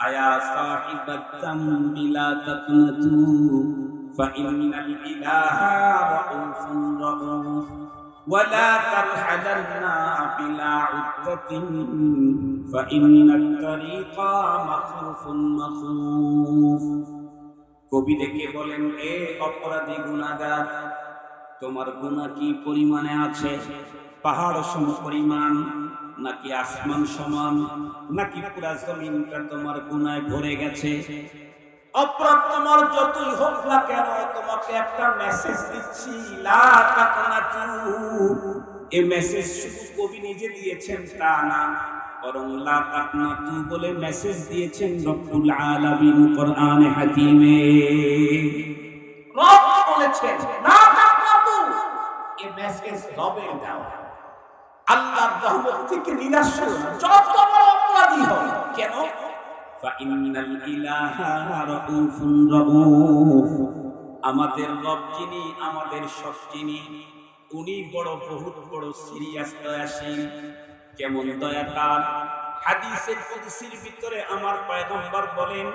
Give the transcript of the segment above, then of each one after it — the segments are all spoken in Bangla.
আয়া সাহিবাত তামবি লা তাকনাতু ফাইন্নাল ইলাহা রাউফুন রাউফ ولا ترحلن بلا عدة فإن الطريق مخوف مخوف কবি ডেকে বলেন এ অপরাধী গুণাগার তোমার গুণা কি পরিমাণে আছে পাহাড় সম পরিমাণ নাকি আসমান সমান, নাকি পুরা জমিনটা তোমার গুনায় ভরে গেছে? তোমার তোমাকে একটা মেসেজ দিচ্ছি, লা মেসেজ কবি নিজে দিয়েছেন, তা না লা বলে মেসেজ দিয়েছেন বলেছেন আল্লাহর রহমত থেকে নিরাশ যত বড় অপরাধী হয় কেন? আমাদের রব যিনি, আমাদের সব যিনি, উনি বড়, বহুত বড়, সিরিয়াস, দয়াশীল। কেমন দয়া তার হাদিসের কুদসির ভিতরে আমার পয়গম্বর বলেন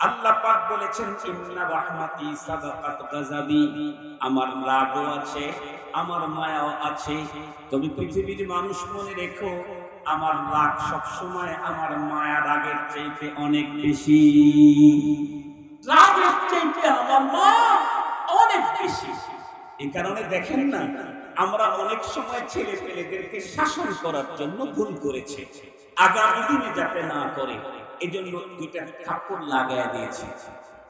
আল্লাহ পাক বলেছেন ইন্না রাহমাতি সাবাকাত গাযাবি। আমার রাগও আছে আমার মায়াও আছে। তবে পৃথিবীর মানুষ মনে রেখো আমার রাগ সব সময় আমার মায়া রাগের চাইতে অনেক বেশি। রাগের চাইতে আমার মা অনেক বেশি। এই কারণে দেখেন না আমরা অনেক সময় ছেলে পেলেদেরকে শাসন করার জন্য ভুল করেছি। আগামী দিনে যাতে না করে। এই জন্য দুইটা থাপ্পড় লাগাই দিয়েছি।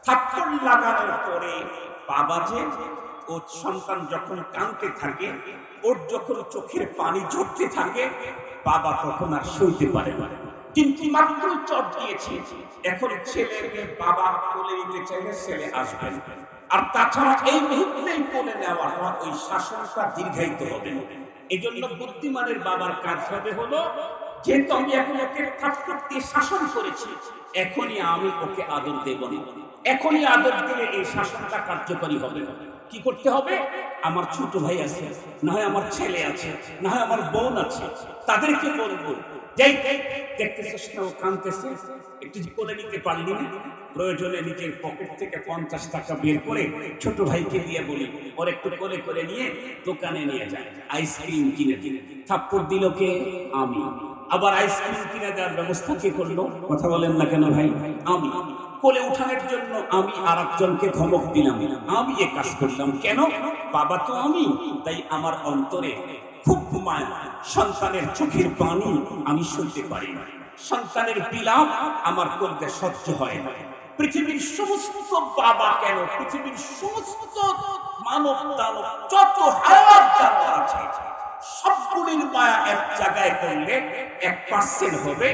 থাপ্পড় লাগানোর পরে বাবা যে ও সন্তান যখন কাঁদতে থাকে, ওর যখন চোখের পানি ঝরতে থাকে, বাবা তখন আর সইতে পারে না। কিন্তু মাত্র চট দিয়েছি। এখন ছেলেকে বাবা কোলে নিতে চাইলে ছেলে আসবে আর তাছাড়া এই মুহূর্তেই কোলে নেওয়াটা ওই শাসনটা দীর্ঘায়িত হবে। এই জন্য বুদ্ধিমানের বাবার কাজ হবে হলো যেহেতু আমি এখন ওকে থাপ্পড় দিয়ে শাসন করেছি, এখনই আমি ওকে আদর দেব না। এখনই আদর দিলে এই শাসনটা কার্যকরী হবে। কি করতে হবে? আমার ছোট ভাই আছে, না হয় আমার ছেলে আছে, না হয় আমার বোন আছে, তাদেরকে বলব, যাই, দেখতেছিস না ও একটু কোলে নিতে পারলি না? প্রয়োজনে নিজের পকেট থেকে পঞ্চাশ টাকা বের করে ছোট ভাইকে দিয়ে বলি, ওর একটু কোলে করে নিয়ে দোকানে নিয়ে যায় আইসক্রিম কিনে দিনে থাপ্পড় দিল কে? আমি। আবার আইসক্রিম কিনে দেওয়ার ব্যবস্থা কে করল? কথা বলেন না কেন ভাই? আমি। কোলে উঠানোর জন্য আমি আর একজনকে ধমক দিলাম। আমি এ কাজ করলাম কেন? বাবা তো আমি, তাই আমার অন্তরে খুব মায়া সন্তানের চোখের পানি আমি শুনতে পারি না। সন্তানের বিলাপ আমার করতে সহ্য হয় না। পৃথিবীর সমস্ত বাবা কেন? পৃথিবীর সমস্ত মানব দানব, যত হায়াত জানোয়ার আছে সবগুলির মায়া এক জায়গায় করলে এক পার্সেন্ট হবে।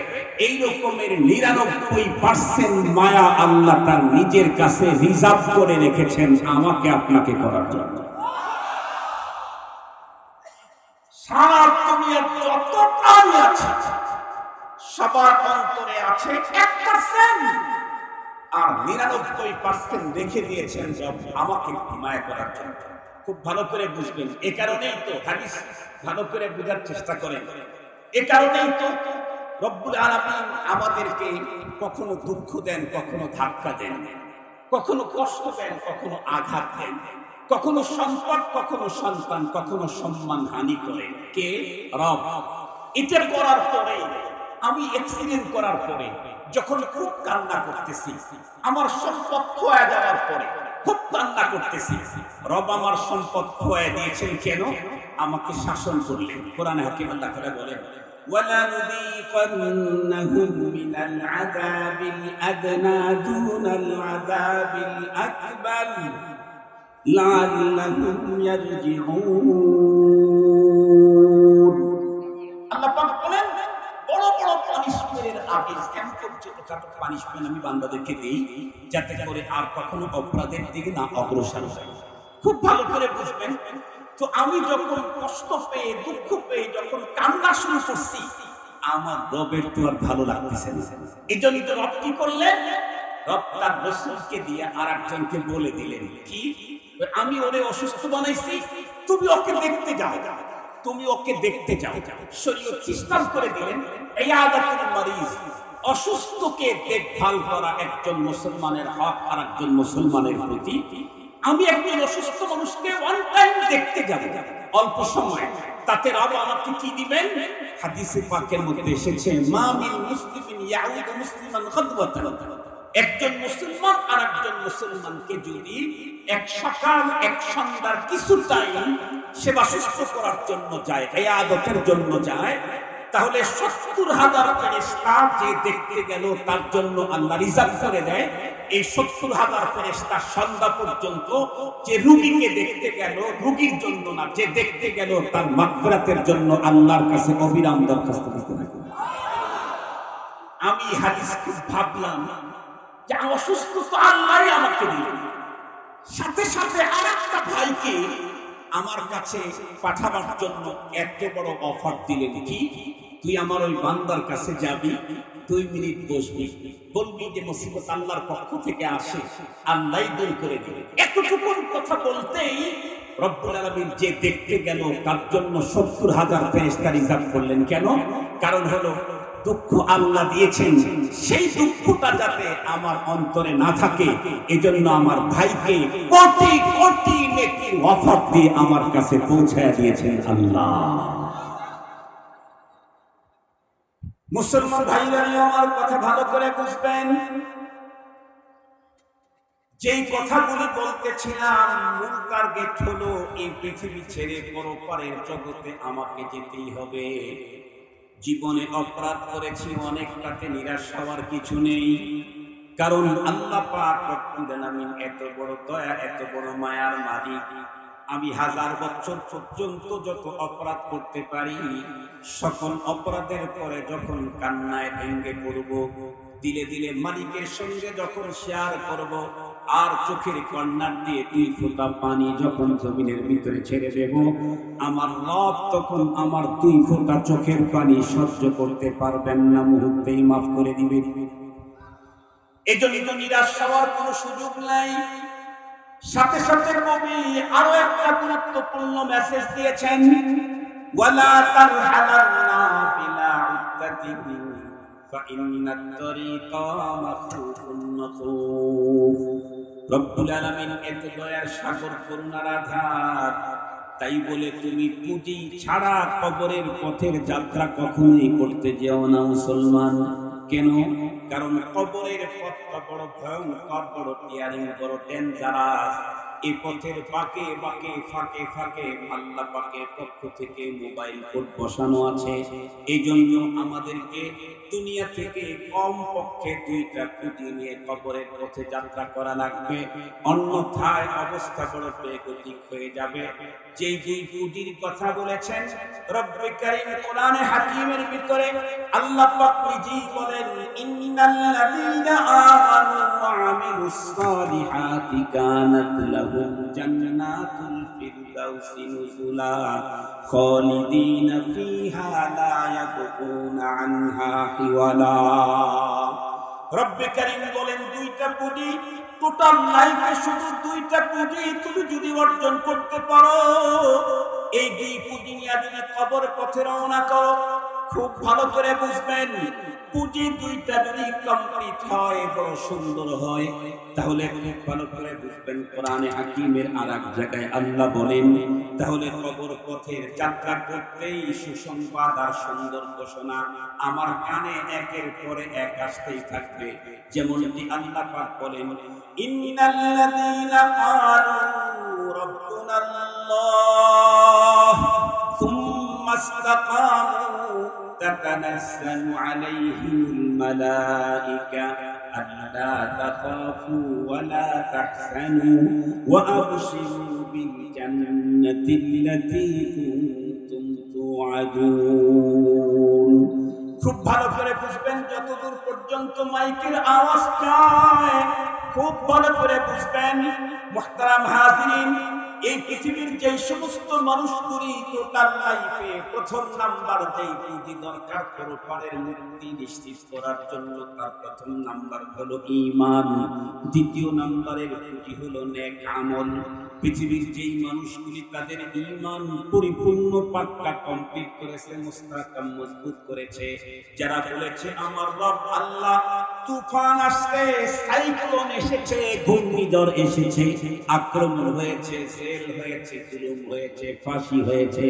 এই রকমের নিরানব্বই পার্সেন্ট মায়া আল্লাহ তার নিজের কাছে রিজার্ভ করে রেখেছেন আমাকে আপনাকে করার জন্য। সারা দুনিয়ার যত প্রাণী আছে, সবার অন্তরে আছে এক পার্সেন্ট আর নিরানব্বই পার্সেন্ট রেখে দিয়েছেন আমাকে মায়া করার জন্য। খুব ভালো করে বুঝবেন। এ কারণেই তো হাদিস ভালো করে বোঝার চেষ্টা করেন। এ কারণেই তো রব্বুল আলামিন আমাদেরকে কখনো দুঃখ দেন, কখনো ধাক্কা দেন। কখনো কষ্ট দেন, কখনো আঘাত দেন। কখনো সম্পদ, কখনো সন্তান, কখনো সম্মান হানি করে। কে? রব। এটা করার পরে, আমি এক্সিডেন্ট করার পরে, যখন খুব কান্না করতেছি, আমার সম্পদ খোয়া যাওয়ার পরে খুব কান্না করতেছি রব আমার সম্পদ খোয়া দিয়েছেন কেন আমাকে শাসন করলেন কোরআনে হাকিম আল্লাহ তাআলা বলেন ولنذيقنهم من العذاب الأدنى دون العذاب الأكبر لعلهم يرجعون আমি বান্দাদেরকে দেই, যাতে করে আর কখনো অপরাধের দিকে না অগ্রসর খুব ভালো করে বুঝবেন। তো আমি যখন কষ্ট পেয়ে, দুঃখ পেয়ে, যখন কান্না শুরু করছি, আমার রবের তো আর ভালো লাগতেছে এই জন্য তো রব কি করলেন? রব তার দিয়ে আর একজনকে বলে দিলেন, কি? আমি ওরে অসুস্থ বানাইছি, তুমি ওকে দেখতে যাও। তুমি ওকে দেখতে যাও। শরীর খ্রিস্টান করে দিলেন এই আদাতের মারিজ, অসুস্থকে দেখভাল করা একজন মুসলমানের হক আর একজন মুসলমানের প্রতি। আমি একজন অসুস্থ মানুষকে ওয়ান টাইম দেখতে যাব। অল্প সময়। তাতে রব আমাকে কি দিবেন? হাদিসে পাকের মধ্যে এসেছে, মা মিন মুসলিমিন ইয়াউদু মুসলিমান গাদওয়াতান একজন মুসলমান আর একজন মুসলমানকে যদি এক সকাল, এক সন্ধ্যার কিছু টাইম সেবা সুস্থ করার জন্য যায় এয়াদতের জন্য যায়, তাহলে সত্তর হাজার ফেরেস্তা যে দেখতে গেল তার জন্য আল্লাহ রিজার্ভ করে দেয়। এই সত্তর হাজার ফেরেস্তা সন্ধ্যা পর্যন্ত যে রুগীকে দেখতে গেল, রুগীর জন্য না, যে দেখতে গেল তার মাগফিরাতের জন্য আল্লাহর কাছে অবিরাম দরখাস্ত দিতে থাকে। আমি হাদিস খুব ভাবলাম যে অসুস্থ তো আল্লাহই আমাকে দিলেন সাথে সাথে আরেকটা ভাইকে আমার কাছে পাঠাবার জন্য এত বড় অফার দিলেন কি? তুই আমার ওই বান্দার কাছে যাবি, দুই মিনিট বসবি। বলবি যে মুসিবত আল্লাহর পক্ষ থেকে আসে আল্লাহ দূর করে দিবে। এতটুকু কথা বলতেই রব্বুল আলামিন যে দেখতে গেল, তার জন্য সত্তর হাজার ফেরেশতা রিজার্ভ করলেন কেন? কারণ হলো দুঃখ আল্লাহ দিয়েছেন, সেই দুঃখটা যাতে আমার অন্তরে না থাকে, এজন্য আমার ভাইকে কোটি কোটি নেকির অফার দিয়ে আমার কাছে পৌঁছায় দিয়েছেন আল্লাহ। মুসলমান ভাইরা, আমার কথা ভালো করে বুঝবেন? যেই কথাগুলি বলতেছিলাম, মূল টার্গেট হলো এই পৃথিবী ছেড়ে পরপারের জগতে আমাকে যেতেই হবে। জীবনে অপরাধ করেছি অনেক তাতে নিরাশ হওয়ার কিছু নেই। কারণ আল্লাহ পাক এত বড় দয়া, এত বড় মায়ার মালিক। আমি হাজার বছর পর্যন্ত যত অপরাধ করতে পারি, সকল অপরাধের পরে যখন কান্নায় ভেঙ্গে পড়ব, দিলে দিলে মালিকের সঙ্গে যখন শেয়ার করব আর চোখের কন্যার দিয়ে দুই ফোঁটা পানি যখন জমিনের ভিতরে ছেড়ে দেব আমার রব তখন আমার দুই ফোঁটা চোখের পানি সহ্য করতে পারবেন না মুহূর্তেই মাফ করে দিবে এই জন্য নিরাশ হওয়ার কোনো সুযোগ নাই সাথে সাথে কবি আরো একটা গুরুত্বপূর্ণ মেসেজ দিয়েছেন ওয়ালা তারহালান্না বিলা উদ্দাতিহি فإن الطريق مخوف مخوف রব্বুল আলামিন এত দয়ার সাগর করুণার আধার। তাই বলে তুমি পুঁজি ছাড়া কবরের পথের যাত্রা কখনোই করতে যেও না মুসলমান। কেন? কারণ কবরের পথটা বড় ভয়ঙ্কর, বড় টিয়ারিং বড় ডেঞ্জারাস এই পথের পাকে ফাঁকে ফাঁকে আল্লাহ পাকের পক্ষ থেকে মোবাইল কোড বসানো আছে। এই জন্য আমাদেরকে দুনিয়া থেকে কম পক্ষে দুইটা নিয়ে কবরের পথে যাত্রা করা লাগবে। অন্যথায় অবস্থা বেগতিক হয়ে যাবে। কথা বলেছেন, রব্বে কোরআনে হাকিমের ভিতরে আল্লাহ পাক নিজেই বলেন, ইন্নাল্লাযীনা আমানু ওয়া আমিলুস সালিহাতি কানাত জান্নাতুল ফিরদাউসি নুজুলা খালিদিনা ফিহা লা ইয়াবকুনা আনহা হিওয়ালা। রব্বে কারীম বলেন, দুইটা পুঁজি টোটাল লাইফে শুধু দুইটা পুঁজি তুমি যদি অর্জন করতে পারো, এই দুই পুঁজি নিয়ে যদি কবর পথে রওনা করো, খুব ভালো করে বুঝবেন পুঁজি দুইটা যদি কমপ্লিট হয় এবং সুন্দর হয়, তাহলে ভালো করে বুঝবেন কোরআনে হাকিমের আর এক জায়গায় আল্লাহ বলেন, তাহলে কবর পথের যাত্রা করতেই সুসংবাদ আর সুন্দর ঘোষণা। আমার কানে একের পরে এক আসতেই থাকবে, যেমনটি আল্লাহ পাক বলেন, ইন্নাল্লাযীনা ক্বালু রাব্বুনা আল্লাহ تتنزل عليهم الملائكة ألا تخافوا ولا تحزنوا وأبشروا بالجنة التي كنتم توعدون খুব ভালো করে বুঝবেন যতদূর পর্যন্ত মাইকের আওয়াজ যায় খুব ভালো করে বুঝবেন মুহতারাম হাজিরিন এই পৃথিবীর যে সমস্ত মানুষগুলি টোটাল লাইফে প্রথম নাম্বার যেই পুঁজি দরকার পরপারের মুক্তি নিশ্চিত করার জন্য, তার প্রথম নাম্বার হলো ঈমান। দ্বিতীয় নাম্বারের পুঁজি হলো নেক আমল। পৃথিবীর যেই মানুষগুলি তাদের ঈমান পরিপূর্ণ পাক্কা কমপ্লিট করেছে মুস্তাকাম মজবুত করেছে, যারা বলেছে, আমার রব আল্লাহ তুফান আসছে, সাইক্লোন এসেছে, ঘূর্ণিঝড় এসেছে, আক্রমণ হয়েছে জেল হয়েছে, জুলুম হয়েছে, ফাঁসি হয়েছে।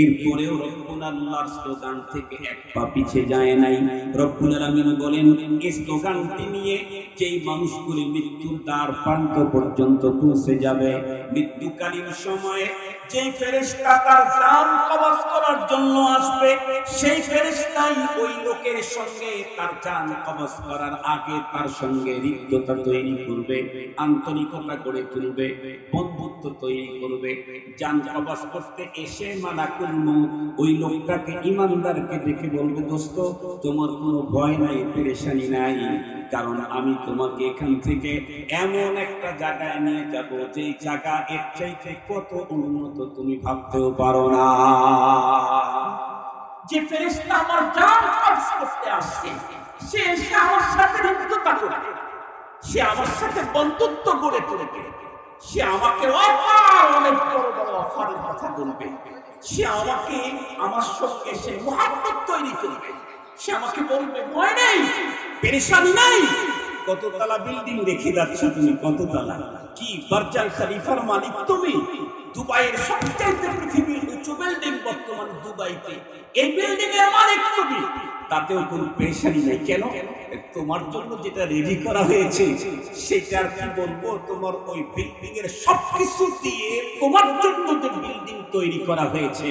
এরপরেও রব্বুল আল্লাহর স্লোগান থেকে এক পা যায় নাই। রব্বুল আলমিন বলেন এই স্লোগানটি নিয়ে যেই মানুষগুলি মৃত্যুর দ্বার প্রান্ত পর্যন্ত পৌঁছে যাবে, মৃত্যুকালীন সময়ে যেই ফেরেশতা তার জান কবজ করার জন্য আসবে, সেই ফেরেশতাই ওই লোকের সঙ্গে তার জান কবজ করার আগে তার সঙ্গে হৃদ্যতা তৈরি করবে, আন্তরিকতা গড়ে তুলবে, বন্ধুত্ব তৈরি করবে। জান কবজ করতে এসে মালাকুল ওই লোকটাকে ইমানদারকে দেখে বলবে, দোস্ত, তোমার কোনো ভয় নাই, পেরেশানি নাই। কারণ আমি তোমাকে এখান থেকে এমন একটা জায়গায় নিয়ে যাব, যেই জায়গা এর চাইতে কত উন্নত তুমি ভাবতেও পারো না। যে ফেরেশতা আমার জান কবজ করতে আসছে, সে এসে আমার সাথে হৃদ্যতা করবে সে আমার সাথে বন্ধুত্ব গড়ে তুলবে সে আমাকে অফার অনেক বড় বড় অফারের কথা বলবে, সে আমাকে, আমার সঙ্গে সে মহাব্বত তৈরি করবে, সে আমাকে বলবে ভয় নেই নাই। কততলা বিল্ডিং রেখে যাচ্ছ তুমি, কততলা? কি মালিক তুমি? দুবাইয়ের সবচাইতে পৃথিবীর উঁচু বিল্ডিং বর্তমান দুবাইতে। এই বিল্ডিং এর মালিক তুমি। তাতেও কোনো পেরেশানি কেন? তোমার জন্য যেটা রেডি করা হয়েছে, সেটার কি বলব? তোমার ওই বিল্ডিং এর সবকিছু দিয়ে তোমার জন্য যে বিল্ডিং তৈরি করা হয়েছে,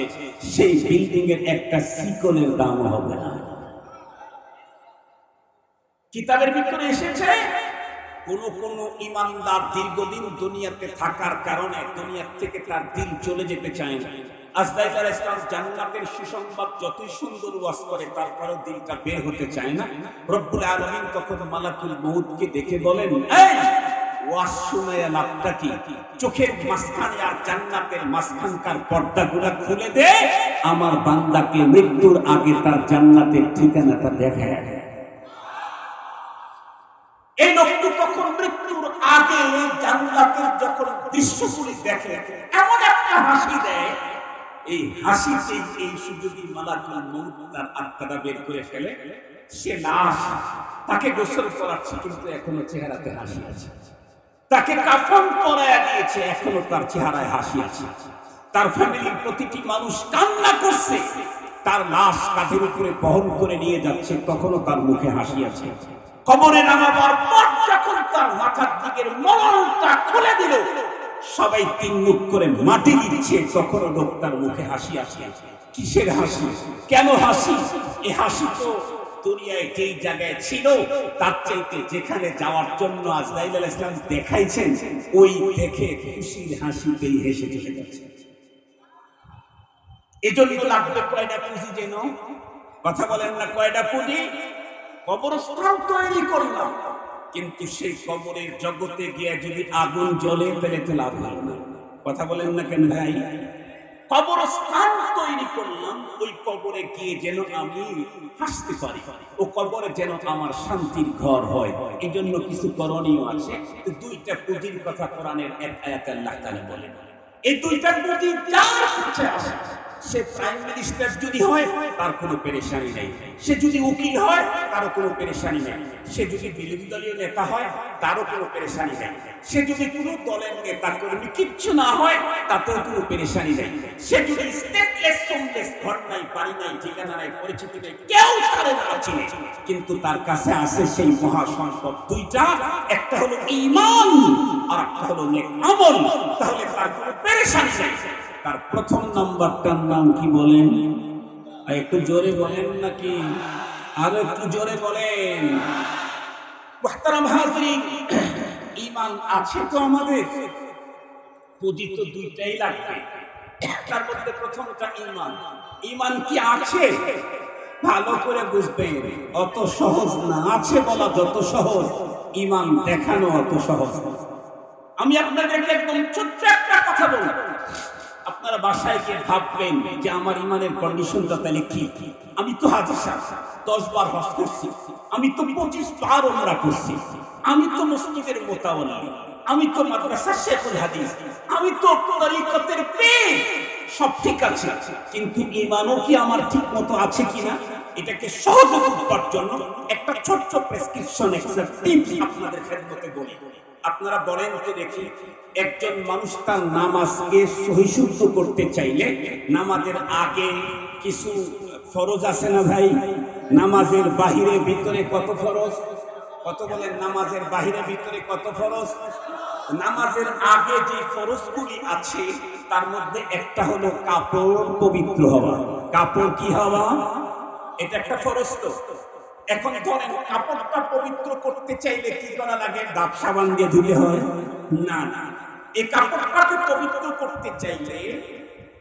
সেই বিল্ডিং এর একটা শিকলের দাম হবে না। কিতাবের ভিতরে এসেছে, কোন কোন ইমানদার দীর্ঘদিন দুনিয়াতে থাকার কারণে দুনিয়ার থেকে তার দিন চলে যেতে চায় না। আজদাইল আলাইহিস সালাম জান্নাতের যতই সুন্দর করে দিলটা বের হতে চায় না। তখন দেখে বলেন লাভটা কি? আর খুলে দে, আমার বান্দাকে মৃত্যুর আগে তার জান্নাতের ঠিকানাটা দেখায় এই লোকটি তখন মৃত্যুর আগে জান্নাতের যখন দৃশ্যগুলি দেখে, এমন একটা হাসি দেয়। এই হাসিতে এই সুযোগী মালাকুল মউত তার আত্মাটা বের করে ফেলে। সে লাশ তাকে গোসল করাচ্ছে কিন্তু এখনও চেহারাতে হাসি আছে। তাকে কাফন পরায়া দিয়েছে, এখনও তার চেহারায় হাসি আছে। তার ফ্যামিলির প্রতিটি মানুষ কান্না করছে। তার লাশ কাঁধের উপরে বহন করে নিয়ে যাচ্ছে, তখনও তার মুখে হাসি আছে। কবরে নামাবার পর যখন তার মাথার দিকের মরণটা খুলে দিল, সবাই তিন মুখ করে মাটি দিচ্ছে। তখনও লোকটার মুখে হাসি আসে কিসের হাসি? কেন হাসি? এ হাসি তো দুনিয়ায় যেই জায়গায় ছিল, তার চাইতে যেখানে যাওয়ার জন্য আজরাইল আলাইহিস সালাম দেখাইছেন, ওই দেখে খুশির হাসিতেই হেসে চলে যাচ্ছে। এজন্য লাগবে কয়টা পুঁজি যেন? কথা বলেন না, কয়টা পুঁজি? কবরস্থান তৈরি করলাম। কিন্তু সেই কবরের জগতে গিয়ে যদি আগুন জ্বলে তাহলে তো লাভ না। কথা বলেন না কেন ভাই? কবরস্থান তৈরি করলাম, ওই কবরে গিয়ে যেন আমি হাসতে পারি ও কবরে যেন আমার শান্তির ঘর হয়। এই জন্য কিছু করণীয় আছে। দুইটা পুঁজির কথা কোরআনের এক আয়াত আল্লাহ বলেন। এই দুইটা পুঁজি যার কাছে আসে সে প্রাইম মিনিস্টার যদি হয়, তার কোনো পেরেশানি নেই। সে যদি উকিল হয়, তারও কোনো পেরেশানি নেই। সে যদি বিরোধী দলীয় নেতা হয়, তারও কোনো পেরেশানি নেই। সে যদি কোনো দলের নেতা কর্মী কিচ্ছু না হয়, তাতেও কোনো পেরেশানি নেই। সে যদি স্টেটলেস ঘর নাই, বাড়ি নাই, ঠিকানা নাই, পরিচিতি নেই, কেউ তারে না চিনে কিন্তু তার কাছে আছে সেই মহা সম্পদ দুইটা। একটা হলো ইমান আর একটা হলো নেক আমল। তাহলে তার কোনো পেরেশানি নেই। তার প্রথম নাম্বারটার নাম কি বলেন? আর একটু জোরে বলেন নাকি? আরও একটু জোরে বলেন। ঈমান আছে তো আমাদের? পুঁজি তো দুইটাই লাগবে। তার মধ্যে প্রথমটা ঈমান। ঈমান কি আছে? ভালো করে বুঝবেন। অত সহজ না আছে বলা যত সহজ। ইমান দেখানো অত সহজ। আমি আপনাদেরকে একদম ছোট্ট একটা কথা বলব। আপনারা বাসায় গিয়ে ভাববেন যে আমার ইমানের কন্ডিশনটা তাহলে কি? আমি তো হাজির দশ বার হজ করছি। আমি তো পঁচিশ বার ওমরা করছি। আমি তো মসজিদের মোতাবনা আমি তো মাদ্রাসা শেখুল হাদিস। আমি তো তরিকতের পে সব ঠিক আছে। কিন্তু ইমানও কি আমার ঠিক মতো আছে কিনা? এটাকে সহজে বুঝবার জন্য একটা ছোট্ট প্রেসক্রিপশন একটা টিপস আপনাদের খেদমতে বলি। আপনারা বলেন তো দেখি, একজন মানুষ তার নামাজকে সহিশুদ্ধ করতে চাইলে নামাজের আগে কিছু ফরজ আছে না ভাই? নামাজের বাহিরে, ভিতরে কত ফরজ? কত বলেন নামাজের বাহিরে, ভিতরে কত ফরজ? নামাজের আগে যে ফরজগুলি আছে, তার মধ্যে একটা হলো কাপড় পবিত্র হওয়া। কাপড় কি হওয়া? এটা একটা ফরজ তো এখন ধরেন, কাপড়টা পবিত্র করতে চাইলে কি করা লাগে? ডাব সাবান দিয়ে ধুতে হয়। না না। এই কাপড়টাকে পবিত্র করতে চাইলে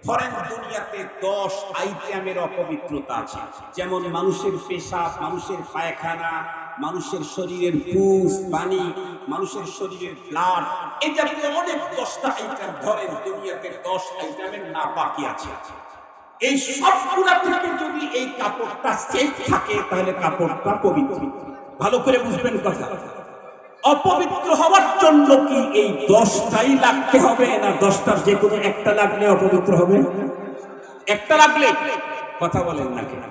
ধরেন দুনিয়াতে দশ আইটেমের অপবিত্রতা আছে। যেমন মানুষের পেশাব, মানুষের পায়খানা, মানুষের শরীরের পুষ পানি, মানুষের শরীরের ব্লাড। এই জাতীয় অনেক দশটা আইটেম ধরেন দুনিয়াতে দশ আইটেমের না বাকি আছে। এই সবগুলা থেকে যদি এই কাপড়টা সেফ থাকে, তাহলে কাপড়টা পবিত্র। ভালো করে বুঝবেন কথা। অপবিত্র হওয়ার জন্য কি এই দশটাই লাগতে হবে, না দশটার যে কোনো একটা লাগলে অপবিত্র হবে? একটা লাগলে? কথা বলেন না কেন।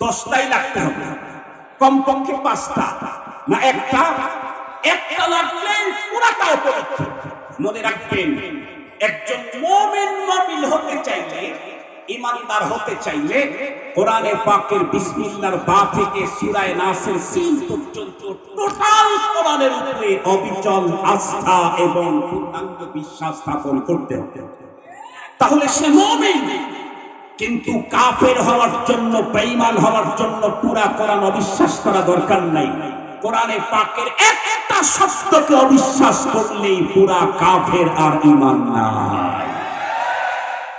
দশটাই লাগতে হবে। কমপক্ষে পাঁচটা, না একটা? একটা লাগলে পুরাটা অপবিত্র। মনে রাখবেন, একজন মোমেন মমিন হতে চাইলে ইমানদার হতে চাইলে কোরআনে পাকের বিসমিল্লাহর বা থেকে সূরায়ে নাসের সিন পর্যন্ত টোটাল কোরআনের উপরে অবিচল আস্থা এবং পূর্ণাঙ্গ বিশ্বাস স্থাপন করতে হবে। তাহলে সে মুমিন, কিন্তু কাফের হওয়ার জন্য, বেঈমান হওয়ার জন্য পুরা কোরআন অবিশ্বাস করা দরকার নাই। কোরআনে পাকের একটা শব্দকে অবিশ্বাস করলেই পুরা কাফের আর ঈমান নাই।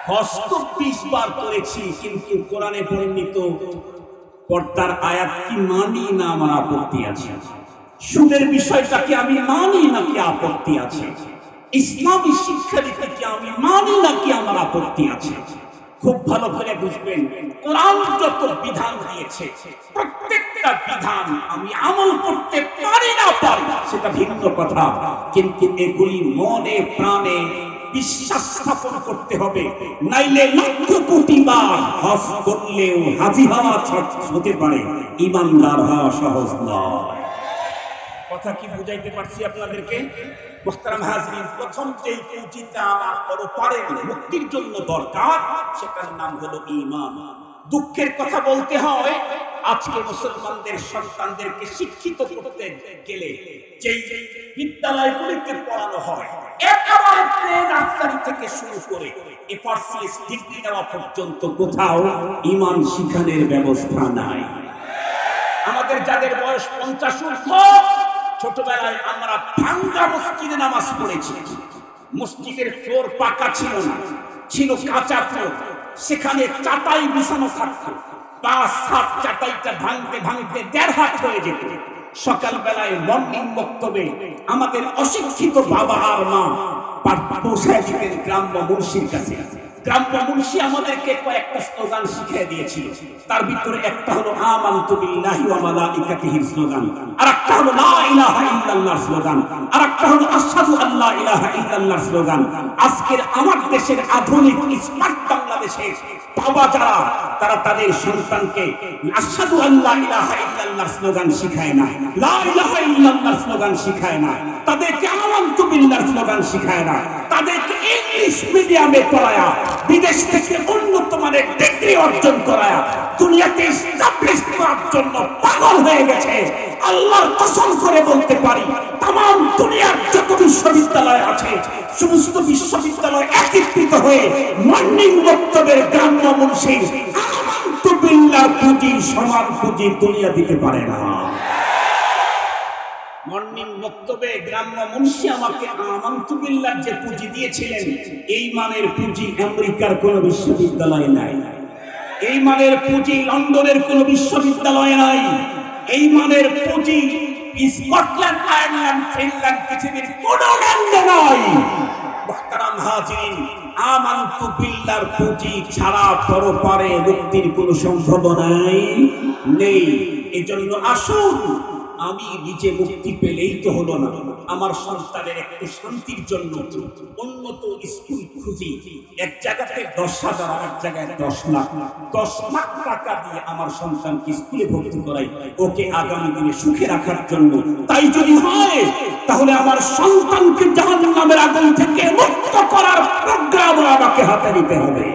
হস্ত বিশ বার করেছি, কিন্তু কোরআনে বর্ণিত পর্দার আয়াত কি মানি না আমার আপত্তি আছে? সুদের বিষয়টাকে আমি মানি নাকি আপত্তি আছে? ইসলামী শিক্ষা দিতে কি আমি মানি নাকি আমার আপত্তি আছে? খুব ভালো করে বুঝবেন, কোরআন যত বিধান দিয়েছে, প্রত্যেকটা বিধান আমি আমল করতে পারি না পারি, সেটা ভিন্ন কথা। কিন্তু এগুলি মনে প্রাণে বিশ্বাস স্থাপন করতে হবে। নাইলে লক্ষ কোটি বার হজ করলেও হাজি হওয়া হতে পারে। ইমানদার হওয়া সহজ নয়। কথা কি বুঝাইতে পারছি আপনাদেরকে? মোহতারাম হাজরিন, প্রথম আমার মুক্তির জন্য দরকার, সেটার নাম হলো ঈমান। দুঃখের কথা বলতে হয়, আজকে মুসলমানদের সন্তানদেরকে শিক্ষিত করতে গেলে যেই বিদ্যালয়গুলিতে পড়ানো হয় একেবারে প্লে নার্সারি থেকে শুরু করে এফার্সিএস নেওয়া পর্যন্ত কোথাও ঈমান শিখানোর ব্যবস্থা নাই। আমাদের যাদের বয়স পঞ্চাশ ছোটবেলায় আমরা ভাঙ্গা নামাজ পড়েছি। মসজিদের ফ্লোর পাকা ছিল না, ছিল কাঁচা ফ্লোর। সেখানে চাটাই বিছানো থাকতো। পাঁচ, সাত ভাঙতে ভাঙতে দেড় হাত হয়ে যেত। সকালবেলায় মর্নিং বক্তব্যে আমাদের অশিক্ষিত বাবা আর মা পৌঁছায় দিতেন গ্রাম্য মুন্সির কাছে। গ্রাম্য মুন্সি আমাদেরকে কয়েকটা স্লোগান শিখিয়ে দিয়েছিল। তার ভিতরে একটা হলো, আমানতু বিল্লাহি ওয়া মালাইকাতিহির স্লোগান। আর একটা হলো, লা ইলাহা ইল্লাল্লাহ স্লোগান। আর একটা হলো, আশহাদু আল্লা ইলাহা ইল্লাল্লাহ স্লোগান। আজকের আমার দেশের আধুনিক স্মার্ট বাংলাদেশে বাবা যারা, তারা তাদের সন্তানকে আশহাদু আল্লা ইলাহা ইল্লাল্লাহ স্লোগান শিখায় না। লা ইলাহা ইল্লাল্লাহ স্লোগান শিখায় না। তাদেরকে আমানতু বিল্লাহ স্লোগান শিখায় না। তাদেরকে ইংলিশ মিডিয়ামে পড়ায়া, বিদেশ থেকে উন্নত মানের ডিগ্রি অর্জন করায়া, দুনিয়াতে এস্টাবলিশ করার জন্য পাগল হয়ে গেছে। আল্লাহর কসম করে বলতে পারি তাম দুনিয়ার যত বিশ্ববিদ্যালয় আছে, সমস্ত বিশ্ববিদ্যালয় একত্রিত হয়ে মর্নিং বক্তব্যের গ্রাম্য মুন্সি বিল্লাহ পুঁজি, সমান পুঁজি দুনিয়া দিতে পারে না। মর্নিং বক্তব্যে গ্রাম্য মুন্সি আমাকে আমান্তুবিল্লার যে পুঁজি দিয়েছিলেন, এই মানের পুঁজি আমেরিকার কোন বিশ্ববিদ্যালয়ে নাই। এই মানের পুঁজি লন্ডনের কোন বিশ্ববিদ্যালয়ে নাই। এই মানের পুঁজি স্কটল্যান্ড, আয়ারল্যান্ড, ফিনল্যান্ড পৃথিবীর কোন ল্যান্ড নয়। মুহতারাম মুক্তির কোনো সম্ভাবনাই নেই। এজন্য আসুন আমি নিজে মুক্তি পেলেই তো হলো না। আমার সন্তানের একটু শান্তির জন্য উন্নত স্কুল খুঁজি। এক জায়গাতে দশ হাজার আর জায়গায় দশ লাখ। দশ লাখ টাকা দিয়ে আমার সন্তানকে স্কুলে ভর্তি করাই। ওকে আগামী দিনে সুখে রাখার জন্য। তাই যদি হয়, তাহলে আমার সন্তানকে জাহান নামের আগুন থেকে মুক্ত করার প্রোগ্রাম আমাকে হাতে নিতে হবে।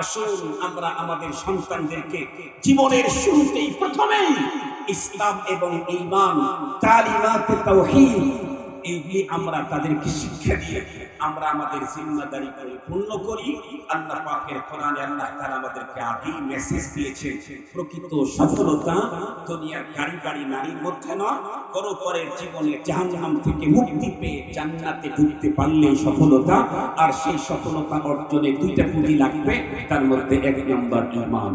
আসুন আমরা আমাদের সন্তানদেরকে জীবনের শুরুতেই প্রথমেই ইসলাম এবং ঈমান তালিমাতে তাওহীদ এইগুলি আমরা তাদেরকে শিক্ষা দিয়ে আমরা আমাদের জিম্মাদারি পরিপূর্ণ করি। আল্লাহ পাকের কোরআনে আল্লাহ তাআলা আমাদেরকে আগেই মেসেজ দিয়েছে প্রকৃত সফলতা দুনিয়ার গাড়ি গাড়ি নারীর মধ্যে নয়, পরপরের জীবনে জাহান্নাম থেকে মুক্তি পেয়ে জান্নাতে ঢুকতে পারলেই সফলতা, আর সেই সফলতা অর্জনে দুইটা পুঁজি লাগবে, তার মধ্যে এক নম্বর ইমান